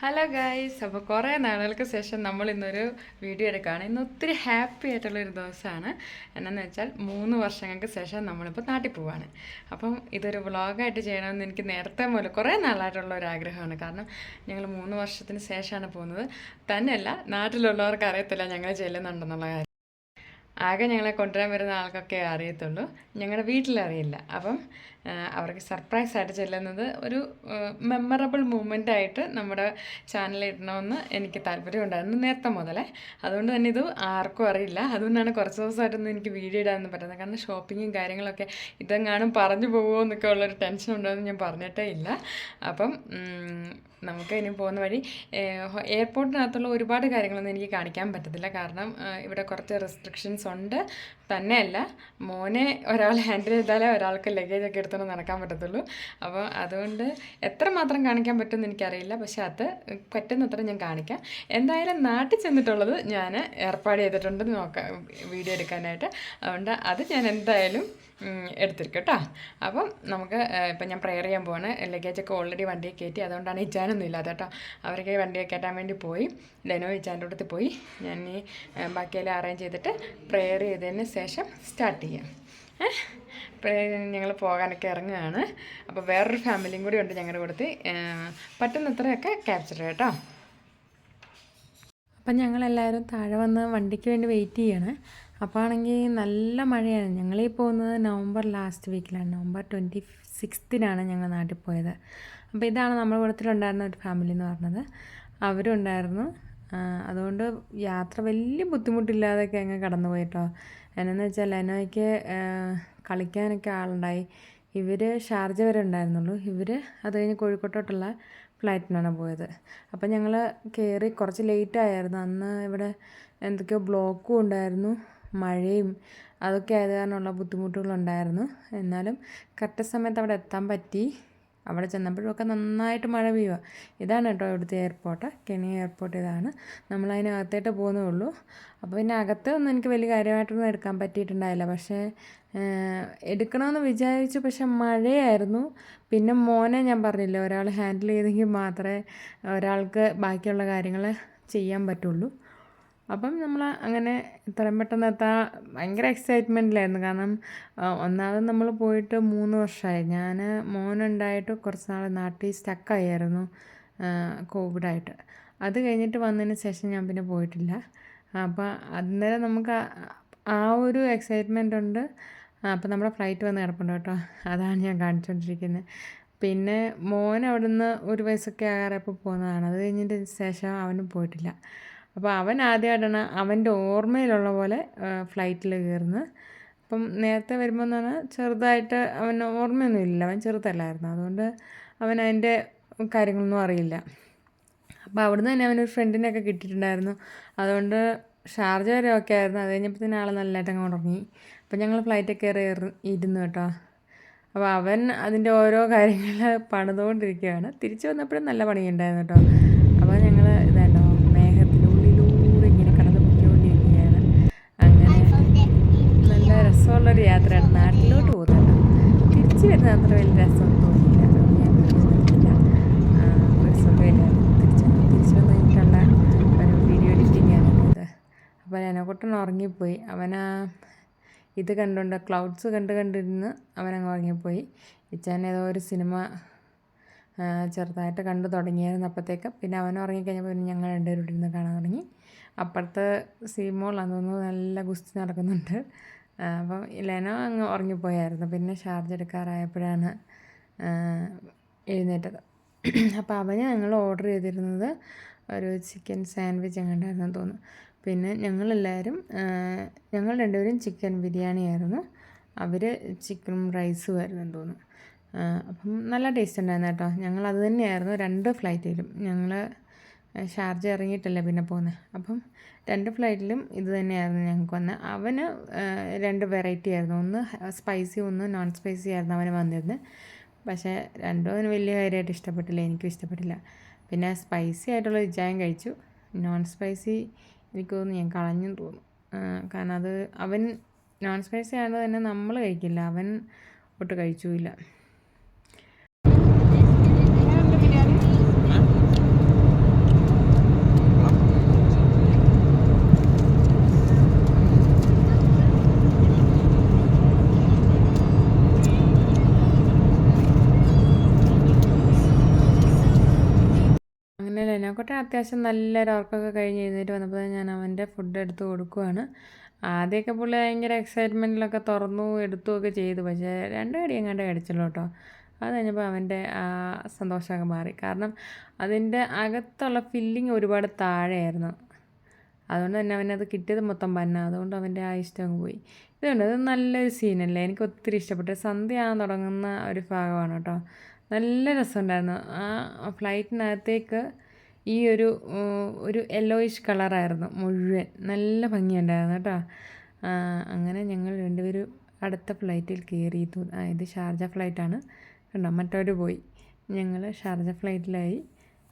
Hello guys അപ്പോൾ കുറേ നാളുകൾക്ക് ശേഷം നമ്മൾ ഇന്നൊരു വീഡിയോ എടുക്കുകയാണ്. ഇന്ന് ഒത്തിരി ഹാപ്പി ആയിട്ടുള്ളൊരു ദിവസമാണ്. എന്നാന്ന് വെച്ചാൽ മൂന്ന് വർഷങ്ങൾക്ക് ശേഷം നമ്മളിപ്പോൾ നാട്ടിൽ പോവാണ്. അപ്പം ഇതൊരു വ്ളോഗായിട്ട് ചെയ്യണമെന്ന് എനിക്ക് നേരത്തെ മുതൽ കുറേ നാളായിട്ടുള്ള ഒരു ആഗ്രഹമാണ്. കാരണം ഞങ്ങൾ മൂന്ന് വർഷത്തിന് ശേഷമാണ് പോകുന്നത്. തന്നെയല്ല നാട്ടിലുള്ളവർക്ക് അറിയത്തില്ല ഞങ്ങൾ ചെല്ലുന്നുണ്ടെന്നുള്ള കാര്യം. ആകെ ഞങ്ങളെ കൊണ്ടുവരാൻ വരുന്ന ആൾക്കൊക്കെ അറിയത്തുള്ളൂ. ഞങ്ങളുടെ വീട്ടിലറിയില്ല അപ്പം അവർക്ക് സർപ്രൈസ് ആയിട്ട് ചെല്ലുന്നത് ഒരു മെമ്മറബിൾ മൂമെന്റ് ആയിട്ട് നമ്മുടെ ചാനലിൽ ഇടണമെന്ന് എനിക്ക് താല്പര്യം ഉണ്ടായിരുന്നു നേരത്തെ മുതലേ. അതുകൊണ്ട് തന്നെ ഇത് ആർക്കും അറിയില്ല. അതുകൊണ്ടാണ് കുറച്ച് ദിവസമായിട്ടൊന്നും എനിക്ക് വീഡിയോ ഇടാനൊന്നും പറ്റുന്നത് കാരണം ഷോപ്പിങ്ങും കാര്യങ്ങളൊക്കെ ഇതെങ്ങാനും പറഞ്ഞു പോകുമോ എന്നൊക്കെ ഉള്ളൊരു ടെൻഷൻ ഉണ്ടോയെന്ന് ഞാൻ പറഞ്ഞിട്ടേ ഇല്ല. അപ്പം നമുക്ക് ഇനി പോകുന്ന വഴി എയർപോർട്ടിനകത്തുള്ള ഒരുപാട് കാര്യങ്ങളൊന്നും എനിക്ക് കാണിക്കാൻ പറ്റത്തില്ല. കാരണം ഇവിടെ കുറച്ച് റെസ്ട്രിക്ഷൻസ് ഉണ്ട്. തന്നെയല്ല. മോനെ ഒരാൾ ഹാൻഡിൽ ചെയ്താലേ ഒരാൾക്ക് ലഗേജ് ഒക്കെ എടുത്തുകൊണ്ട് നടക്കാൻ പറ്റത്തുള്ളൂ. അപ്പോൾ അതുകൊണ്ട് എത്ര മാത്രം കാണിക്കാൻ പറ്റുമെന്ന് എനിക്കറിയില്ല. പക്ഷെ അത് പറ്റുന്നത്ര ഞാൻ കാണിക്കാം. എന്തായാലും നാട്ടിൽ ചെന്നിട്ടുള്ളത് ഞാൻ ഏർപ്പാട് ചെയ്തിട്ടുണ്ട് നോക്കാം. വീഡിയോ എടുക്കാനായിട്ട്. അതുകൊണ്ട് അത് ഞാൻ എന്തായാലും എടുത്തിരിക്കും കേട്ടോ അപ്പം നമുക്ക് ഇപ്പം ഞാൻ പ്രെയർ ചെയ്യാൻ പോവാണ്. ലഗേജൊക്കെ ഓൾറെഡി വണ്ടിയെ കയറ്റി അതുകൊണ്ടാണ് ഇച്ചാനൊന്നും ഇല്ലാതെ കേട്ടോ. അവർക്ക് വണ്ടിയെ കയറ്റാൻ വേണ്ടി പോയി. ഡെനോ ഇച്ചാന്റെ അടുത്ത് പോയി. ഞാൻ ഈ ബാക്കിയെല്ലാം അറേഞ്ച് ചെയ്തിട്ട് പ്രെയർ ചെയ്തതിന് ശേഷം സ്റ്റാർട്ട് ചെയ്യാം. ഞങ്ങൾ പോകാനൊക്കെ ഇറങ്ങുകയാണ്. അപ്പോൾ വേറൊരു ഫാമിലിയും കൂടി ഉണ്ട് ഞങ്ങളുടെ കൂടത്തിൽ പറ്റുന്നത്രയൊക്കെ ക്യാപ്ചർ കേട്ടോ. അപ്പം ഞങ്ങളെല്ലാവരും താഴെ വന്ന് വണ്ടിക്ക് വേണ്ടി വെയിറ്റ് ചെയ്യണം. അപ്പോൾ ആണെങ്കിൽ നല്ല മഴയാണ്. ഞങ്ങളീ പോകുന്നത് നവംബർ ലാസ്റ്റ് വീക്കിലാണ് നവംബർ ട്വന്റി സിക്സ്തിനാണ് ഞങ്ങൾ നാട്ടിൽ പോയത്. അപ്പോൾ ഇതാണ് നമ്മുടെ കൂട്ടത്തിലുണ്ടായിരുന്ന ഒരു ഫാമിലി എന്ന് പറഞ്ഞത്. അവരും ഉണ്ടായിരുന്നു അതുകൊണ്ട് യാത്ര വലിയ ബുദ്ധിമുട്ടില്ലാതെയൊക്കെ അങ്ങ് കടന്നു പോയിട്ടോ. എന്നാന്ന് വെച്ചാൽ ലെനോയ്ക്ക് കളിക്കാനൊക്കെ ആളുണ്ടായി. ഇവർ ഷാർജ വരെ ഉണ്ടായിരുന്നുള്ളൂ. ഇവർ അത് കഴിഞ്ഞ് കോഴിക്കോട്ടോട്ടുള്ള ഫ്ലൈറ്റിനാണ് പോയത്. അപ്പോൾ ഞങ്ങൾ കയറി കുറച്ച് ലേറ്റ് ആയിരുന്നു. അന്ന് ഇവിടെ എന്തൊക്കെയോ ബ്ലോക്കും ഉണ്ടായിരുന്നു. മഴയും അതൊക്കെ ആയത് കാരണമുള്ള ബുദ്ധിമുട്ടുകളുണ്ടായിരുന്നു. എന്നാലും കറക്റ്റ് സമയത്ത് അവിടെ എത്താൻ പറ്റി. അവിടെ ചെന്നപ്പോഴൊക്കെ നന്നായിട്ട് മഴ പെയ്യുക. ഇതാണ് കേട്ടോ ഇവിടുത്തെ എയർപോർട്ട് കെണി എയർപോർട്ട് ഇതാണ്. നമ്മൾ അതിനകത്തേട്ട് പോകുന്നേ ഉള്ളൂ. അപ്പോൾ പിന്നെ അകത്ത് ഒന്നും എനിക്ക് വലിയ കാര്യമായിട്ടൊന്നും എടുക്കാൻ പറ്റിയിട്ടുണ്ടായില്ല. പക്ഷേ എടുക്കണമെന്ന് വിചാരിച്ചു. പക്ഷെ മഴയായിരുന്നു. പിന്നെ മോനെ ഞാൻ പറഞ്ഞില്ല ഒരാൾ ഹാൻഡിൽ ചെയ്തെങ്കിൽ മാത്രമേ ഒരാൾക്ക് ബാക്കിയുള്ള കാര്യങ്ങൾ ചെയ്യാൻ പറ്റുള്ളൂ. അപ്പം നമ്മൾ അങ്ങനെ എത്രയും പെട്ടെന്ന് എത്താൻ ഭയങ്കര എക്സൈറ്റ്മെന്റിലായിരുന്നു കാരണം ഒന്നാമത് നമ്മൾ പോയിട്ട് മൂന്ന് വർഷമായി ഞാൻ മോനുണ്ടായിട്ട് കുറച്ച് നാൾ നാട്ടിൽ സ്റ്റക്കായിരുന്നു കോവിഡായിട്ട്. അത് കഴിഞ്ഞിട്ട് വന്നതിന് ശേഷം ഞാൻ പിന്നെ പോയിട്ടില്ല. അപ്പോൾ അന്നേരം നമുക്ക് ആ ഒരു എക്സൈറ്റ്മെന്റ് ഉണ്ട്. അപ്പോൾ നമ്മുടെ ഫ്ലൈറ്റ് വന്ന് കിടപ്പുണ്ട് കേട്ടോ. അതാണ് ഞാൻ കാണിച്ചുകൊണ്ടിരിക്കുന്നത് പിന്നെ മോൻ അവിടുന്ന് ഒരു വയസ്സൊക്കെ ആകാറപ്പോൾ പോകുന്നതാണ് അത് കഴിഞ്ഞിട്ട് ശേഷം അവനും പോയിട്ടില്ല. അപ്പോൾ അവൻ ആദ്യമായിട്ടാണ് അവന്റെ ഓർമ്മയിലുള്ള പോലെ ഫ്ലൈറ്റിൽ കയറുന്നത് അപ്പം നേരത്തെ വരുമ്പോൾ എന്ന് പറഞ്ഞാൽ ചെറുതായിട്ട് അവന് ഓർമ്മയൊന്നും ഇല്ല. അവൻ ചെറുതല്ലായിരുന്നു. അതുകൊണ്ട് അവൻ അതിന്റെ കാര്യങ്ങളൊന്നും അറിയില്ല. അപ്പോൾ അവിടുന്ന് തന്നെ അവനൊരു ഫ്രണ്ടിനെയൊക്കെ കിട്ടിയിട്ടുണ്ടായിരുന്നു. അതുകൊണ്ട് ഷാർജ വരെ ഒക്കെ ആയിരുന്നു. അത് കഴിഞ്ഞപ്പോൾ ആൾ നല്ലതായിട്ട് അങ്ങ് ഉറങ്ങി. അപ്പോൾ ഞങ്ങൾ ഫ്ലൈറ്റൊക്കെ കയറി ഇരുന്നു കേട്ടോ. അപ്പോൾ അവൻ അതിന്റെ ഓരോ കാര്യങ്ങൾ പണിതുകൊണ്ടിരിക്കുകയാണ്. തിരിച്ചു വന്നപ്പോഴും നല്ല പണിയുണ്ടായിരുന്നു കേട്ടോ. യാത്രയാണ്. നാട്ടിലോട്ട് പോകുന്നത് തിരിച്ചു വരുന്ന അത്ര വലിയ രസം തോന്നിയില്ല. ഞാൻ ആ, ഒരു സുഖമില്ലായിരുന്നു തിരിച്ച് ഇത്. ഉറങ്ങിപ്പോയി. അവനാ ഇത് കണ്ടുകൊണ്ട് ക്ലൗഡ്സ് കണ്ട് കണ്ടിരുന്ന് അവനങ്ങ് ഉറങ്ങിപ്പോയി. ഇച്ചാൻ ഏതോ ഒരു സിനിമ ചെറുതായിട്ട് കണ്ടു തുടങ്ങിയായിരുന്നു അപ്പോഴത്തേക്ക്. പിന്നെ അവൻ ഉറങ്ങിക്കഴിഞ്ഞപ്പോൾ പിന്നെ ഞങ്ങൾ രണ്ടുപേരും ഇരുന്ന് കാണാൻ തുടങ്ങി. അപ്പുറത്ത് സീമോളാന്ന് അന്നൊന്ന് നല്ല ഗുസ്തി നടക്കുന്നുണ്ട്. അപ്പം ലെനോ അങ്ങ് ഉറങ്ങിപ്പോയായിരുന്നു. പിന്നെ ചാർജ് എടുക്കാറായപ്പോഴാണ് എഴുന്നേറ്റത്. അപ്പോൾ അവന് ഞങ്ങൾ ഓർഡർ ചെയ്തിരുന്നത് ഒരു ചിക്കൻ സാൻഡ്വിച്ച് എങ്ങാണ്ടായിരുന്നു തോന്നുന്നു. പിന്നെ ഞങ്ങളെല്ലാവരും ഞങ്ങൾ രണ്ടുപേരും ചിക്കൻ ബിരിയാണി ആയിരുന്നു. അവർ ചിക്കനും റൈസും ആയിരുന്നു തോന്നുന്നു. അപ്പം നല്ല ടേസ്റ്റ് ഉണ്ടായിരുന്നു കേട്ടോ. ഞങ്ങൾ അത് തന്നെയായിരുന്നു രണ്ട് ഫ്ലൈറ്റിലും ഞങ്ങൾ ഷാർജ ഇറങ്ങിയിട്ടല്ലേ പിന്നെ പോകുന്നത് അപ്പം രണ്ട് ഫ്ലൈറ്റിലും ഇത് തന്നെയായിരുന്നു ഞങ്ങൾക്ക് വന്ന്. അവന് രണ്ട് വെറൈറ്റി ആയിരുന്നു. ഒന്ന് സ്പൈസി ഒന്ന് നോൺ സ്പൈസി ആയിരുന്നു അവന് വന്നിരുന്നത് പക്ഷേ രണ്ടും അവന് വലിയ കാര്യമായിട്ട് ഇഷ്ടപ്പെട്ടില്ല. എനിക്കും ഇഷ്ടപ്പെട്ടില്ല. പിന്നെ സ്പൈസി ആയിട്ടുള്ള ഇജായം കഴിച്ചു. നോൺ സ്പൈസി എനിക്ക് തോന്നുന്നു ഞാൻ കളഞ്ഞു തോന്നുന്നു. കാരണം അത് അവൻ നോൺ സ്പൈസി ആയതുകൊണ്ട് തന്നെ നമ്മൾ കഴിക്കില്ല. അവൻ ഒട്ട് കഴിച്ചുമില്ല ലെനോക്കോട്ടെ അത്യാവശ്യം നല്ലൊരു ഉറക്കമൊക്കെ കഴിഞ്ഞ് എഴുന്നേറ്റ് വന്നപ്പോൾ ഞാൻ അവന്റെ ഫുഡ് എടുത്ത് കൊടുക്കുവാണ്. ആദ്യമൊക്കെ പുള്ളി ഭയങ്കര എക്സൈറ്റ്മെന്റിലൊക്കെ തുറന്നു എടുത്തുമൊക്കെ ചെയ്തു. പക്ഷേ രണ്ട് കടി എങ്ങാണ്ട് കടിച്ചുള്ളൂ കേട്ടോ. അത് കഴിഞ്ഞപ്പോൾ അവന്റെ ആ സന്തോഷമൊക്കെ മാറി. കാരണം അതിന്റെ അകത്തുള്ള ഫില്ലിങ് ഒരുപാട് താഴെയായിരുന്നു. അതുകൊണ്ട് തന്നെ അവനത് കിട്ടിയത് മൊത്തം പന്ന. അതുകൊണ്ട് അവന്റെ ആ ഇഷ്ടം പോയി. ഇതുകൊണ്ട് അത് നല്ലൊരു സീനല്ലേ എനിക്ക് ഒത്തിരി ഇഷ്ടപ്പെട്ടു. സന്ധ്യ ആകാൻ തുടങ്ങുന്ന ഒരു ഭാഗമാണ് കേട്ടോ. നല്ല രസമുണ്ടായിരുന്നു. ആ ഫ്ലൈറ്റിനകത്തേക്ക് ഈ ഒരു ഒരു യെല്ലോയിഷ് കളറായിരുന്നു മുഴുവൻ. നല്ല ഭംഗിയുണ്ടായിരുന്നു കേട്ടോ. അങ്ങനെ ഞങ്ങൾ രണ്ടുപേരും അടുത്ത ഫ്ലൈറ്റിൽ കയറി ഇത് ഷാർജ ഫ്ലൈറ്റാണ് കണ്ടോ മറ്റവർ പോയി. ഞങ്ങൾ ഷാർജ ഫ്ലൈറ്റിലായി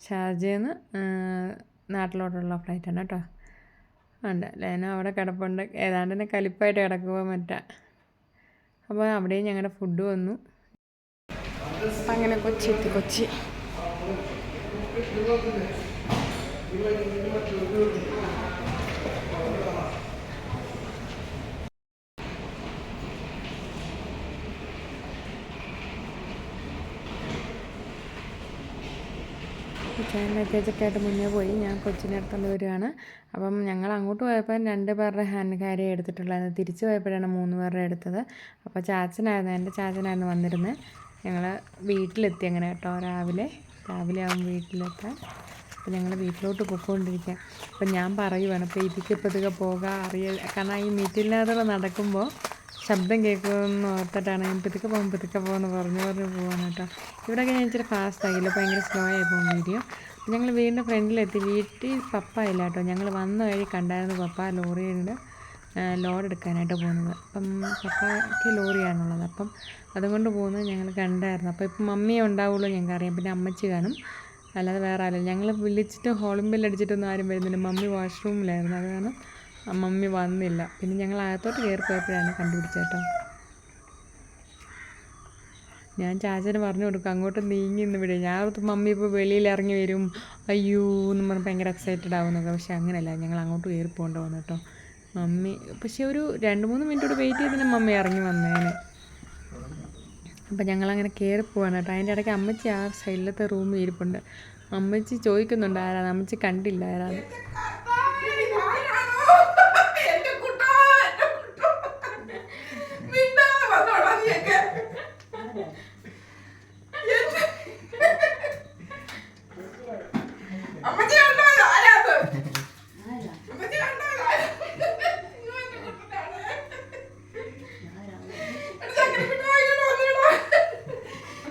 ഷാർജയിൽ നാട്ടിലോട്ടുള്ള ഫ്ലൈറ്റാണ് കേട്ടോ. ഉണ്ട് ലേന അവിടെ കിടപ്പുണ്ട്. ഏതാണ്ട് തന്നെ കലിപ്പായിട്ട് കിടക്കുക മറ്റാ. അപ്പോൾ അവിടെയും ഞങ്ങളുടെ ഫുഡ് വന്നു. അങ്ങനെ കൊച്ചി എത്തി കൊച്ചി. ഞാൻ ലഗേജൊക്കെ ആയിട്ട് മുന്നേ പോയി. ഞാൻ കൊച്ചിനെ എടുത്തുകൊണ്ട് വരികയാണ് അപ്പം ഞങ്ങൾ അങ്ങോട്ട് പോയപ്പോൾ രണ്ട് പേരുടെ ഹാൻഡ് ക്യാരി എടുത്തിട്ടുള്ളായിരുന്നു. തിരിച്ച് പോയപ്പോഴാണ് മൂന്ന് പേരുടെ എടുത്തത്. അപ്പോൾ ചാച്ചനായിരുന്നു എന്റെ ചാച്ചനായിരുന്നു വന്നിരുന്നത്. ഞങ്ങൾ വീട്ടിലെത്തി അങ്ങനെ കേട്ടോ രാവിലെ. രാവിലെ ആവും വീട്ടിലെത്താൻ അപ്പോൾ ഞങ്ങൾ വീട്ടിലോട്ട് പൊയ്ക്കൊണ്ടിരിക്കുക അപ്പം ഞാൻ പറയുവാണ് അപ്പോൾ ഇതിക്ക് പതുക്കെ പോകാം അറിയ കാരണം ഈ മീറ്റില്ലാതെ നടക്കുമ്പോൾ ശബ്ദം കേൾക്കുമെന്ന് ഓർത്തിട്ടാണ് ഞാൻ പിതുക്കെ പോകും പിതുക്കെ പോകുമെന്ന് പറഞ്ഞു പറഞ്ഞ് പോവാണ് കേട്ടോ. ഇവിടെയൊക്കെ ഞാൻ ഇച്ചിരി ഫാസ്റ്റ് ആയില്ല ഭയങ്കര സ്ലോ ആയി പോകും വീഡിയോ ഞങ്ങൾ വീടിന്റെ ഫ്രണ്ടിലെത്തി. വീട്ടിൽ പപ്പ ഇല്ല കേട്ടോ. ഞങ്ങൾ വന്ന വഴി കണ്ടായിരുന്നു പപ്പ ലോറിയുടെ ലോഡ് എടുക്കാനായിട്ട് പോകുന്നത്. അപ്പം പപ്പയ്ക്ക് ലോറിയാണുള്ളത്. അപ്പം അതുകൊണ്ട് പോകുന്നത് ഞങ്ങൾ കണ്ടായിരുന്നു. അപ്പോൾ ഇപ്പം മമ്മിയെ ഉണ്ടാവുള്ളൂ ഞങ്ങൾക്ക് അറിയാം. പിന്നെ അമ്മച്ചി കാണും. അല്ലാതെ വേറെ ആരും ഞങ്ങൾ വിളിച്ചിട്ട് ഹോളിംഗ് ബെല്ല് അടിച്ചിട്ടൊന്നും ആരും വരുന്നില്ല. മമ്മി വാഷ്റൂമിലായിരുന്നു. അത് കാരണം മമ്മി വന്നില്ല. പിന്നെ ഞങ്ങൾ അകത്തോട്ട് കയറി പോയപ്പോഴാണ് കണ്ടുപിടിച്ചത് ഞാൻ ചാച്ചന് പറഞ്ഞു കൊടുക്കും അങ്ങോട്ട് നീങ്ങി നിന്ന് വിടും. ഞാൻ മമ്മി ഇപ്പോൾ വെളിയിൽ ഇറങ്ങി വരും. അയ്യോ എന്ന് പറഞ്ഞ് ഭയങ്കര എക്സൈറ്റഡ് ആവുന്നൊക്കെ. പക്ഷെ അങ്ങനെയല്ല. ഞങ്ങൾ അങ്ങോട്ട് കയറി പോകേണ്ടി വന്നു കേട്ടോ. മമ്മി പക്ഷെ ഒരു രണ്ട് മൂന്ന് മിനിറ്റ് കൂടി വെയിറ്റ് ചെയ്തിട്ട് മമ്മി ഇറങ്ങി വന്നേനെ. അപ്പം ഞങ്ങളങ്ങനെ കയറി പോവാണ് കേട്ടോ. അതിന്റെ ഇടയ്ക്ക് അമ്മച്ചി ആ സൈഡിലത്തെ റൂമിൽ ഇരിപ്പുണ്ട്. അമ്മച്ചി ചോദിക്കുന്നുണ്ട് ആരാണ് അമ്മച്ചി കണ്ടില്ല ആരാണ് എന്റെ കുട്ടാ, എന്റെ കുട്ടാ. മിണ്ടാതെ വന്നോടാ നീയൊക്കെ. എന്റെ- അമ്മച്ചി കണ്ടോ ഇത്? ആരാ അത്? അമ്മച്ചി കണ്ടോ ഇത്? ആരാ? അയ്യോ, എന്റെ കുട്ടനാണ്. എടാ, ചക്കര കുട്ടാ, ഇങ്ങോട്ട് വന്നെടാ.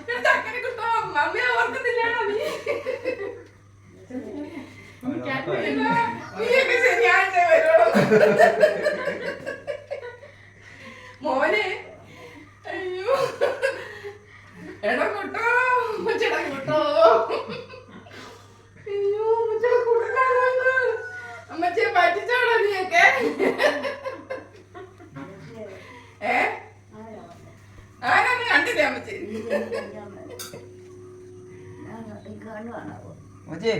എടാ, ചക്കര കുട്ടാ, മമ്മിയെ ഓർക്കുന്നില്ലേടാ നീ? എടാ, നീയൊക്കെ ശനിയാഴ്ച വരുവോളൂ. മോനെ അയ്യോ എടാ കുട്ടോ ഉമ്മച്ചിയുടെ കുട്ടോ അയ്യോ ഉമ്മച്ചിയുടെ കുട്ടനാണോ ഇത്? അമ്മച്ചിയെ പറ്റിച്ചോടാ നീയൊക്കെ ഏ കണ്ടില്ലേ അമ്മച്ചി മച്ചേ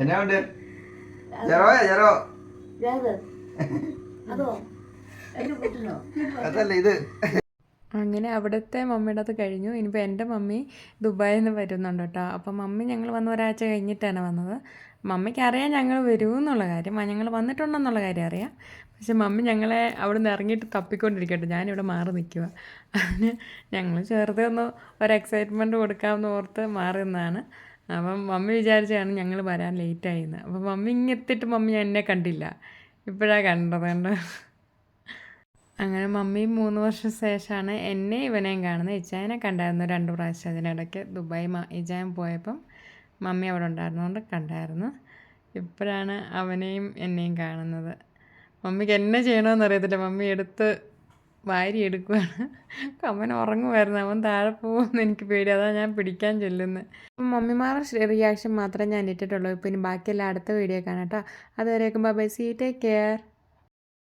എന്നാ ഉണ്ട്? ജെറോയാ ജെറോ. അതോ എന്റെ കുട്ടനോ അതല്ല ഇത്. അങ്ങനെ അവിടുത്തെ മമ്മിയുടെ അത് കഴിഞ്ഞു. ഇനിയിപ്പോൾ എന്റെ മമ്മി ദുബായിൽ നിന്ന് വരുന്നുണ്ട് കേട്ടോ. അപ്പം മമ്മി ഞങ്ങൾ വന്ന ഒരാഴ്ച കഴിഞ്ഞിട്ടാണ് വന്നത്. മമ്മിക്ക് അറിയാം ഞങ്ങൾ വരുമെന്നുള്ള കാര്യം. ഞങ്ങൾ വന്നിട്ടുണ്ടെന്നുള്ള കാര്യം അറിയാം. പക്ഷെ മമ്മി ഞങ്ങളെ അവിടെ നിന്ന് ഇറങ്ങിയിട്ട് തപ്പിക്കൊണ്ടിരിക്കട്ടെ. ഞാനിവിടെ മാറി നിൽക്കുക അതിന് ഞങ്ങൾ ചെറുത് ഒന്ന് ഒരു എക്സൈറ്റ്മെന്റ് കൊടുക്കാമെന്ന് ഓർത്ത് മാറി നിന്നാണ് അപ്പം മമ്മി വിചാരിച്ചാണ് ഞങ്ങൾ വരാൻ ലേറ്റായിന്ന് അപ്പം മമ്മി ഇങ്ങെത്തിയിട്ട് മമ്മി എന്നെ കണ്ടില്ല. ഇപ്പോഴാണ് കണ്ടത് കണ്ട്? അങ്ങനെ മമ്മി മൂന്ന് വർഷം ശേഷമാണ് എന്നെ ഇവനെയും കാണുന്നത്. ഇച്ചായനെ കണ്ടായിരുന്നു രണ്ട് പ്രാവശ്യം അതിനിടയ്ക്ക് ദുബായ് ഇജായൻ പോയപ്പം. മമ്മി അവിടെ ഉണ്ടായിരുന്നതുകൊണ്ട് കണ്ടായിരുന്നു. ഇപ്പോഴാണ് അവനെയും എന്നെയും കാണുന്നത്. മമ്മിക്ക് എന്നെ ചെയ്യണമെന്ന് അറിയത്തില്ല. മമ്മി എടുത്ത് വാരി എടുക്കുവാണ്. അവൻ ഉറങ്ങുമായിരുന്നു. അവൻ താഴെ പോകുമെന്ന് എനിക്ക് പേടി. അതാണ് ഞാൻ പിടിക്കാൻ ചെല്ലുന്നത് മമ്മിമാരുടെ റിയാക്ഷൻ മാത്രമേ ഞാൻ ഇട്ടിട്ടുള്ളൂ. ഇനി ബാക്കിയെല്ലാം അടുത്ത വീഡിയോ കാണാം കേട്ടോ. അതുവരേക്കും ബൈ സീ ടേക്ക് കെയർ